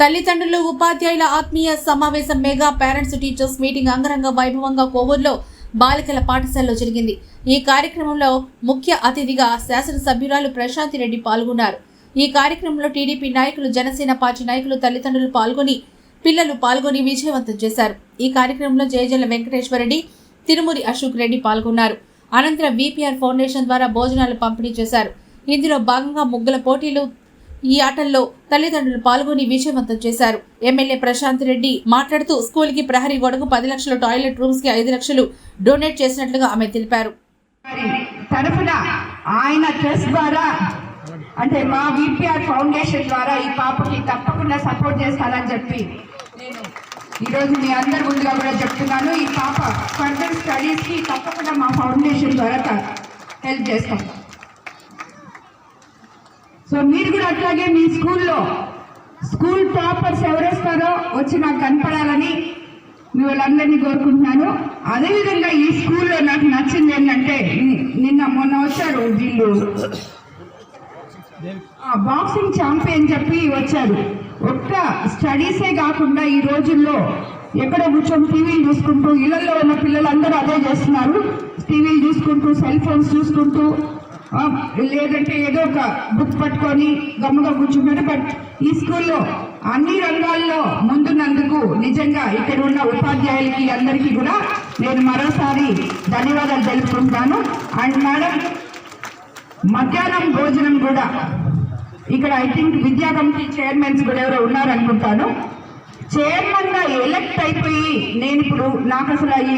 తల్లిదండ్రులు ఉపాధ్యాయుల ఆత్మీయ సమావేశం మెగా పేరెంట్స్ టీచర్స్ మీటింగ్ అంగరంగ వైభవంగా కోవూరులో బాలికల పాఠశాలలో జరిగింది. ఈ కార్యక్రమంలో ముఖ్య అతిథిగా శాసనసభ్యురాలు ప్రశాంతి రెడ్డి పాల్గొన్నారు. ఈ కార్యక్రమంలో టీడీపీ నాయకులు జనసేన పార్టీ నాయకులు తల్లిదండ్రులు పాల్గొని పిల్లలు పాల్గొని విజయవంతం చేశారు. ఈ కార్యక్రమంలో జయజల వెంకటేశ్వరరెడ్డి తిరుమూరి అశోక్ రెడ్డి పాల్గొన్నారు. అనంతరం విపిఆర్ ఫౌండేషన్ ద్వారా భోజనాలు పంపిణీ చేశారు. ఇందులో భాగంగా ముగ్గుల పోటీలు ఈ ఆటల్లో తల్లిదండ్రులు పాల్గొని విజయవంతం చేశారు. ఎమ్మెల్యే ప్రశాంత్ రెడ్డి మాట్లాడుతూ స్కూల్కి ప్రహరీ గొడవకు పది లక్షల టాయిలెట్ రూమ్స్కి ఐదు లక్షలు డొనేట్ చేసినట్లుగా ఆమె తెలిపారు. తరఫున ఆయన ట్రస్ట్ ద్వారా అంటే మా విపిఆర్ ఫౌండేషన్ ద్వారా ఈ పాపకి తప్పకుండా సపోర్ట్ చేస్తానని చెప్పి నేను ఈరోజు మీ అందరి ముందుగా కూడా చెప్తున్నాను. ఈ పాప ఫర్దర్ స్టడీస్కి తప్పకుండా మా ఫౌండేషన్ ద్వారా హెల్ప్ చేస్తాను సో మీరు కూడా అట్లాగే మీ స్కూల్లో స్కూల్ టాపర్స్ ఎవరేస్తారో వచ్చి నాకు కనపడాలని మీ వాళ్ళందరినీ కోరుకుంటున్నాను. అదేవిధంగా ఈ స్కూల్లో నాకు నచ్చింది ఏంటంటే నిన్న మొన్న వచ్చారు వీళ్ళు. ఆ, బాక్సింగ్ ఛాంపియన్ చెప్పి వచ్చారు. ఒక్క స్టడీసే కాకుండా ఈ రోజుల్లో ఎక్కడ కూర్చొని టీవీలు చూసుకుంటూ ఇళ్ళలో ఉన్న పిల్లలందరూ అదే చేస్తున్నారు. టీవీలు చూసుకుంటూ సెల్ ఫోన్స్ చూసుకుంటూ లేదంటే ఏదో ఒక బుక్ పట్టుకొని గమ్ముగా కూర్చున్నాడు బట్ ఈ స్కూల్లో అన్ని రంగాల్లో ముందున్నందుకు నిజంగా ఇక్కడ ఉన్న ఉపాధ్యాయులకి అందరికీ కూడా నేను మరోసారి ధన్యవాదాలు తెలుపుకుంటాను అండ్ మేడం మధ్యాహ్నం భోజనం కూడా ఇక్కడ ఐ థింక్ విద్యా కమిటీ చైర్మన్స్ కూడా ఎవరో ఉన్నారనుకుంటాను. చైర్మన్గా ఎలక్ట్ అయిపోయి నేను ఇప్పుడు నాకు అసలు ఈ